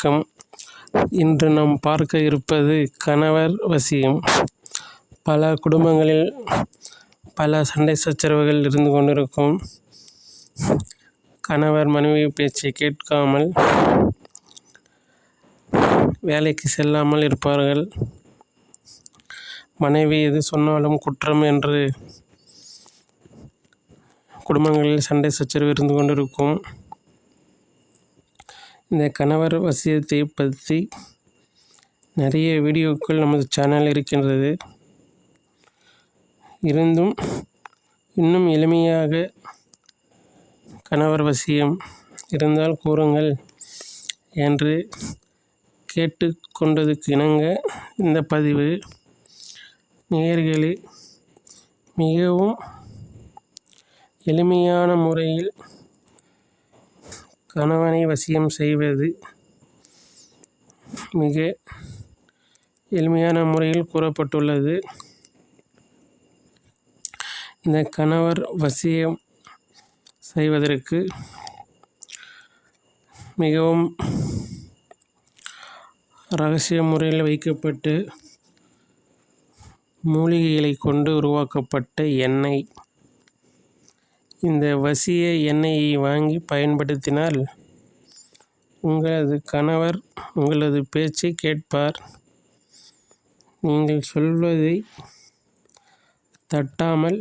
வணக்கம். இன்று நாம் பார்க்க இருப்பது கணவர் வசியம். பல குடும்பங்களில் பல சண்டை சச்சரவுகள் இருந்து கொண்டிருக்கும். கணவர் மனைவி பேச்சை கேட்காமல் வேலைக்கு செல்லாமல் இருப்பார்கள். மனைவி எது சொன்னாலும் குற்றம் என்று குடும்பங்களில் சண்டை சச்சரவு இருந்து கொண்டிருக்கும். இந்த கணவர் வசியத்தை பற்றி நிறைய வீடியோக்கள் நமது சேனல் இருக்கின்றது. இருந்தும் இன்னும் எளிமையாக கணவர் வசியம் இருந்தால் கூறுங்கள் என்று கேட்டுக்கொண்டதுக்கு இணங்க இந்த பதிவு நேயர்களே மிகவும் எளிமையான முறையில் கணவனை வசியம் செய்வது மிக எளிமையான முறையில் கூறப்பட்டுள்ளது. இந்த கணவர் வசியம் செய்வதற்கு மிகவும் ரகசிய முறையில் வைக்கப்பட்டு மூலிகைகளை கொண்டு உருவாக்கப்பட்ட எண்ணெய். இந்த வசிய எண்ணெயை வாங்கி பயன்படுத்தினால் உங்களது கணவர் உங்களது பேச்சை கேட்பார். நீங்கள் சொல்வதை தட்டாமல்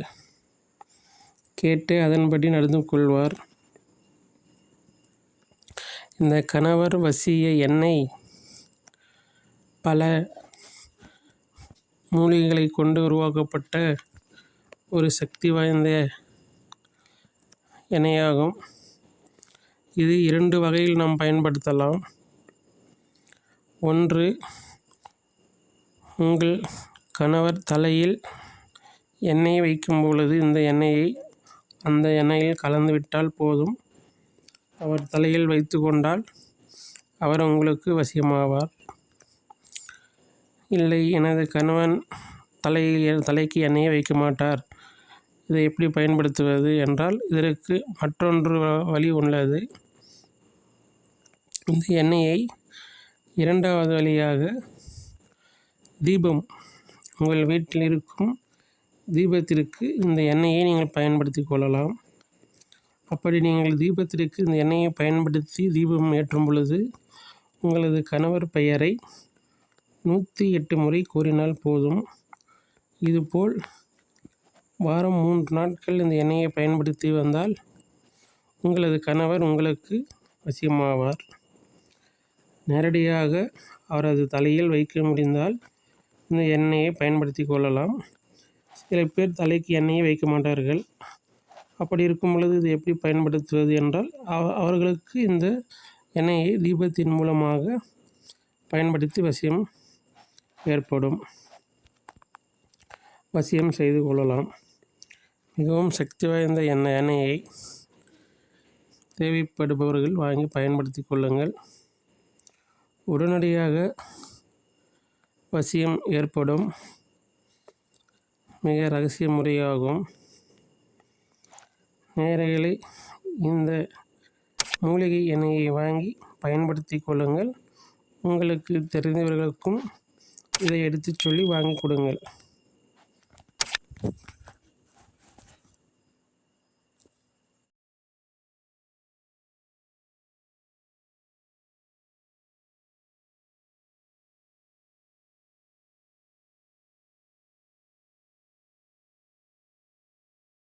கேட்டு அதன்படி நடந்து கொள்வார். இந்த கணவர் வசிய எண்ணெய் பல மூலிகைகளை கொண்டு உருவாக்கப்பட்ட ஒரு சக்தி வாய்ந்த எண்ணெயாகும் இது இரண்டு வகையில் நாம் பயன்படுத்தலாம். ஒன்று உங்கள் கணவர் தலையில் எண்ணெய் வைக்கும் பொழுது இந்த எண்ணெயை அந்த எண்ணெயில் கலந்து விட்டால் போதும். அவர் தலையில் வைத்து கொண்டால் அவர் உங்களுக்கு வசியமாவார். இல்லை எனது கணவன் தலையில் தலைக்கு எண்ணெயை வைக்க மாட்டார். இதை எப்படி பயன்படுத்துவது என்றால் இதற்கு மற்றொன்று வழி உள்ளது. இந்த எண்ணெயை இரண்டாவது வழியாக தீபம் உங்கள் வீட்டில் இருக்கும் தீபத்திற்கு இந்த எண்ணெயை நீங்கள் பயன்படுத்தி கொள்ளலாம். அப்படி நீங்கள் தீபத்திற்கு இந்த எண்ணெயை பயன்படுத்தி தீபம் ஏற்றும் பொழுது உங்களது கணவர் பெயரை நூற்றி எட்டு முறை கூறினால் போதும். இதுபோல் வாரம் மூன்று நாட்கள் இந்த எண்ணெயை பயன்படுத்தி வந்தால் உங்களது கணவர் உங்களுக்கு வசியமாவார். நேரடியாக அவரது தலையில் வைக்க முடிந்தால் இந்த எண்ணெயை பயன்படுத்தி கொள்ளலாம். சில பேர் தலைக்கு எண்ணெயை வைக்க மாட்டார்கள். அப்படி இருக்கும் பொழுது இது எப்படி பயன்படுத்துவது என்றால் அவ அவர்களுக்கு இந்த எண்ணெயை தீபத்தின் மூலமாக பயன்படுத்தி வசியம் ஏற்படும். வசியம் செய்து கொள்ளலாம். மிகவும் சக்தி வாய்ந்த எண்ணெய் எண்ணெயை தேவைப்படுபவர்கள் வாங்கி பயன்படுத்தி கொள்ளுங்கள். உடனடியாக வசியம் ஏற்படும். மிக ரகசிய முறையாகும் நேயர்களே இந்த மூலிகை எண்ணெயை வாங்கி பயன்படுத்தி கொள்ளுங்கள். உங்களுக்கு தெரிந்தவர்களுக்கும் இதை எடுத்துச் சொல்லி வாங்கி கொடுங்கள்.